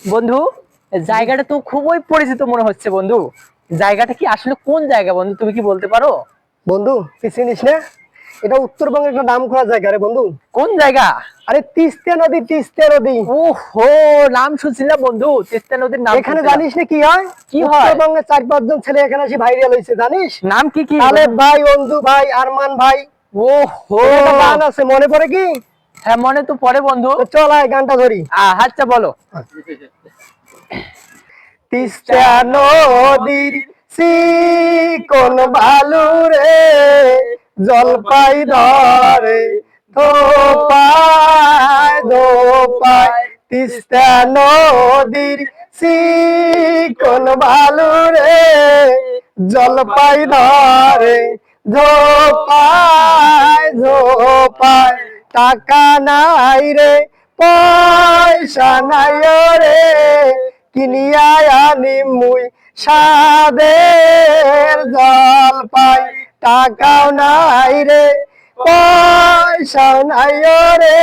বন্ধু জায়গাটা তো খুবই পরিচিত মনে হচ্ছে বন্ধু। জায়গাটা কি আসলে কোন জায়গা বন্ধু তুমি কি বলতে পারো? বন্ধু চিনিস না। এটা উত্তরবঙ্গের একটা নাম করা জায়গা রে বন্ধু। কোন জায়গা? আরে তিস্তা নদী তিস্তা নদী। ও হো নাম শুনছিলাম বন্ধু তিস্তা নদীর নাম এখানে জানিস না কি হয়? কি হয়? উত্তরবঙ্গের চার পাঁচজন ছেলে এখানে এসে ভাইরাল হয়েছে জানিস? নাম কি কি? তালেব ভাই অঞ্জু ভাই আরমান ভাই। ও হো গান আছে মনে পড়ে কি? হ্যাঁ মনে তো পরে বন্ধু। চল আয় গানটা ধরি। আচ্ছা বলো। তিস্তা নদীর কোন বালু রে জলপাই ধরে ধোপায় ধোপায়। তিস্তা নদীর কোন বালু রে জলপাই ধরে ধোপায় ধোপায়। টাকা নাই রে, পয়সা নাই রে। কিনিয়া আনি মুই সাদের জল পাই টাকাও নাই রে পয়সাও নাই রে।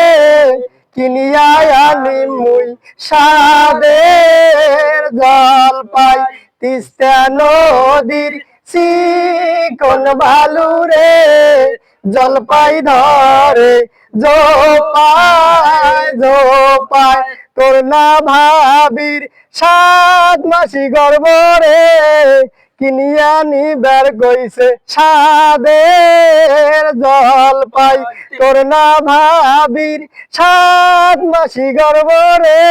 কিনিয়া আনি মুই সাদের জল পাই তিস্তা নদীর চিকন বালু রে জলপাই ধরে জোপায় জোপায় তোর না ভাবির সাত মাসি গর্ব রে, কিনিয়া নিবার গইছে সাদের জল পাই তোর না ভাবির সাত মাসি গর্ব রে,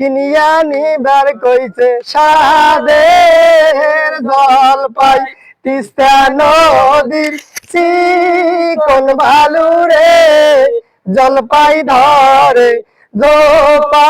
কিনিয়া নিবার কইছে সাদের জল পাই তিস্তা নদীর এখন ভালুরে জলপাই ধরে জোপা